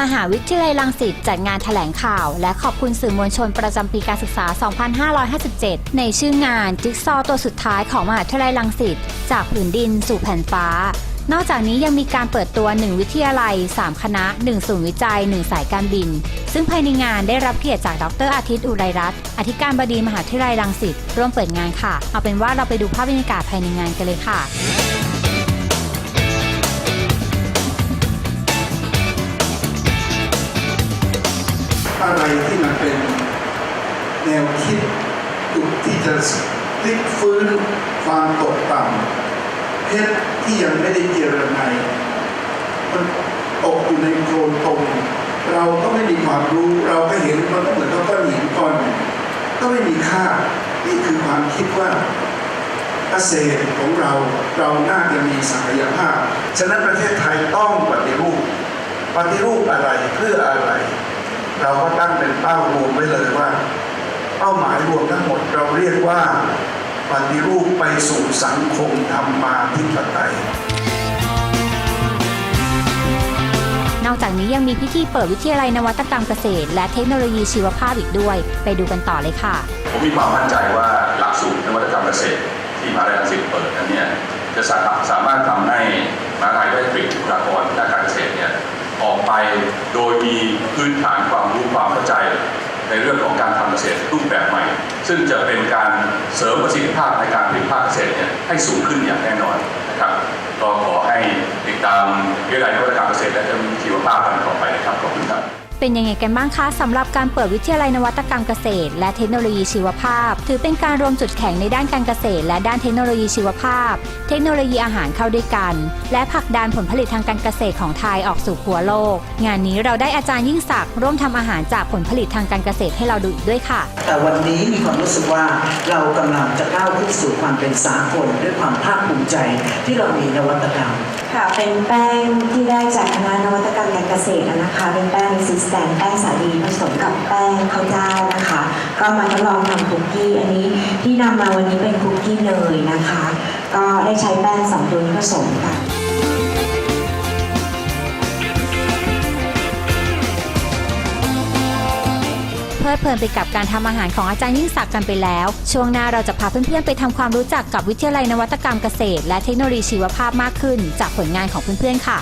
มหาวิทยาลัยรังสิตจัดงานแถลงข่าว และขอบคุณสื่อมวลชนประจำปีการศึกษา 2557 ในชื่องานจิ๊กซอตัวสุดท้ายของมหาวิทยาลัยรังสิตจากผืนดินสู่แผ่นฟ้า นอกจากนี้ยังมีการเปิดตัว 1 วิทยาลัย 3 คณะ 1 ศูนย์วิจัย 1 สายการบิน ซึ่งภายในงานได้รับเกียรติจากดรอาทิตย์อุไรรัตน์อธิการบดีมหาวิทยาลัยรังสิตร่วมเปิดงานค่ะ เอาเป็นว่าเราไปดูภาพบรรยากาศภายในงานกันเลยค่ะ อะไรที่มันเป็นแนวคิดจุดที่จะพลิกฟื้นความตกต่ำเพชรที่ยังไม่ได้เจรไนมันตกอยู่ในโคลนตมเราก็ไม่มีความรู้เราก็เห็นมันก็เหมือนกับก้อนหินก้อนก็ไม่มีค่านี่คือความคิดว่าเกษตรของเราเราน่าจะมีศักยภาพ ฉะนั้นประเทศไทยต้องปฏิรูป ปฏิรูปอะไรเพื่ออะไร เราก็ตั้งเป็นเป้ารวมไว้เลยว่า เป้าหมายรวมทั้งหมดเราเรียกว่าปฏิรูปไปสู่สังคมธรรมาธิปไตยนอกจากนี้ยังมีพิธีเปิดวิทยาลัยนวัตกรรมเกษตร และเทคโนโลยีชีวภาพอีกด้วย ไปดูกันต่อเลยค่ะ ผมมีความมั่นใจว่าหลักสูตรนวัตกรรมเกษตร ที่มหาวิทยาลัยรังสิตเปิดนั้นเนี่ยจะสามารถสามารถทำให้มหาวิทยาลัยได้ผลิตบุคลากรด้านการเกษตรเนี่ย ออกไปโดยมีพื้นฐานความรู้ความเข้าใจในเรื่องของการทำเกษตรรูปแบบใหม่ ซึ่งจะเป็นการเสริมประสิทธิภาพในการผลิตภาคเกษตรเนี่ยให้สูงขึ้นอย่างแน่นอนนะครับก็ขอให้ติดตามวิทยาลัยนวัตกรรมเกษตรและเทคโนโลยีชีวภาพกันต่อไปนะครับขอบคุณครับ เป็นยังไงกันบ้างคะสำหรับการเปิดวิทยาลัยนวัตกรรมเกษตร และเทคโนโลยีชีวภาพ ถือเป็นการรวมจุดแข็งในด้านการเกษตร และด้านเทคโนโลยีชีวภาพ เทคโนโลยีอาหารเข้าด้วยกัน และผลักดันผลผลิตทางการเกษตรของไทยออกสู่ขัวโลก งานนี้เราได้อาจารย์ยิ่งศักดิ์ร่วมทำอาหารจากผลผลิตทางการเกษตรให้เราดูอีกด้วยค่ะ แต่วันนี้มีความรู้สึกว่าเรากำลังจะก้าวขึ้นสู่ความเป็นสากลด้วยความภาคภูมิใจที่เรามีนวัตกรรมค่ะเป็นแป้งที่ได้จากคณะนวัตกรรมการเกษตรนะคะ เป็นแป้งซิสแตนแป้งสาลีผสมกับแป้งข้าวเจ้านะคะ ก็มาทดลองทำคุกกี้อันนี้ที่นำมาวันนี้เป็นคุกกี้เนยนะคะ ก็ได้ใช้แป้งสองตัวนี้ผสมกันเพลิดเพลินไปกับการทำอาหารของอาจารย์ยิ่งศักดิ์กันไปแล้ว ช่วงหน้าเราจะพาเพื่อนๆ ไปทำความรู้จักกับวิทยาลัยนวัตกรรมเกษตร และเทคโนโลยีชีวภาพมากขึ้น จากผลงานของเพื่อนๆ ค่ะ